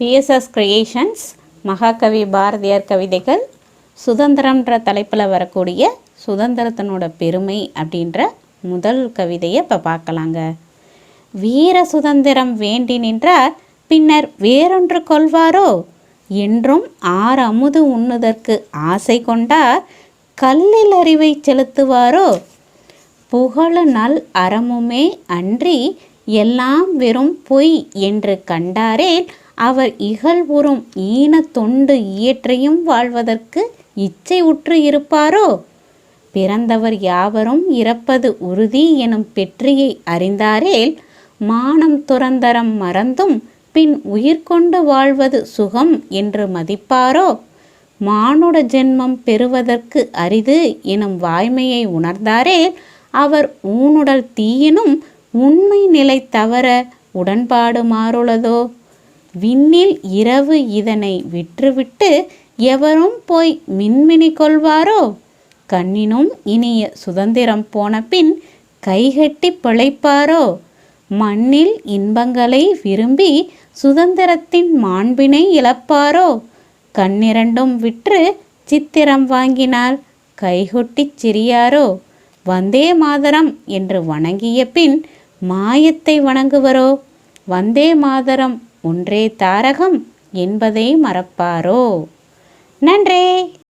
BSS creations மகாகவி பாரதியார் கவிதைகள் சுதந்திரம்ன்ற தலைப்பில் வரக்கூடிய சுதந்திரத்தினோட பெருமை அப்படின்ற முதல் கவிதையை இப்போ பார்க்கலாங்க. வீர சுதந்திரம் வேண்டி நின்றார் பின்னர் வேறொன்று கொள்வாரோ? என்றும் ஆறு அமுது உண்ணுதற்கு ஆசை கொண்டார் கல்லில் அறிவை செலுத்துவாரோ? புகழ நல் அறமுமே அன்றி எல்லாம் வெறும் பொய் என்று கண்டாரேன் அவர் இகழ்வுறும் ஈன தொண்டு இயற்றையும் வாழ்வதற்கு இச்சை உற்று இருப்பாரோ? பிறந்தவர் யாவரும் இறப்பது உறுதி எனும் பெற்றியை அறிந்தாரேல் மானம் துறந்தரம் மறந்தும் பின் உயிர் கொண்டு வாழ்வது சுகம் என்று மதிப்பாரோ? மானுட ஜென்மம் பெறுவதற்கு அரிது எனும் வாய்மையை உணர்ந்தாரேல் அவர் ஊனுடல் தீயினும் உண்மை நிலை தவற உடன்பாடு மாறுளதோ? விண்ணில் இரவு இதனை விற்றுவிட்டு எவரும் போய் மின்மினி கொள்வாரோ? கண்ணினும் இனிய சுதந்திரம் போன பின் கைகட்டி பிழைப்பாரோ? மண்ணில் இன்பங்களை விரும்பி சுதந்திரத்தின் மாண்பினை இழப்பாரோ? கண்ணிரண்டும் விற்று சித்திரம் வாங்கினால் கைகொட்டிச் சிரியாரோ? வந்தே மாதரம் என்று வணங்கிய பின் மாயத்தை வணங்குவரோ? வந்தே மாதரம் ஒன்றே தாரகம் என்பதை மறப்பாரோ? நன்றே!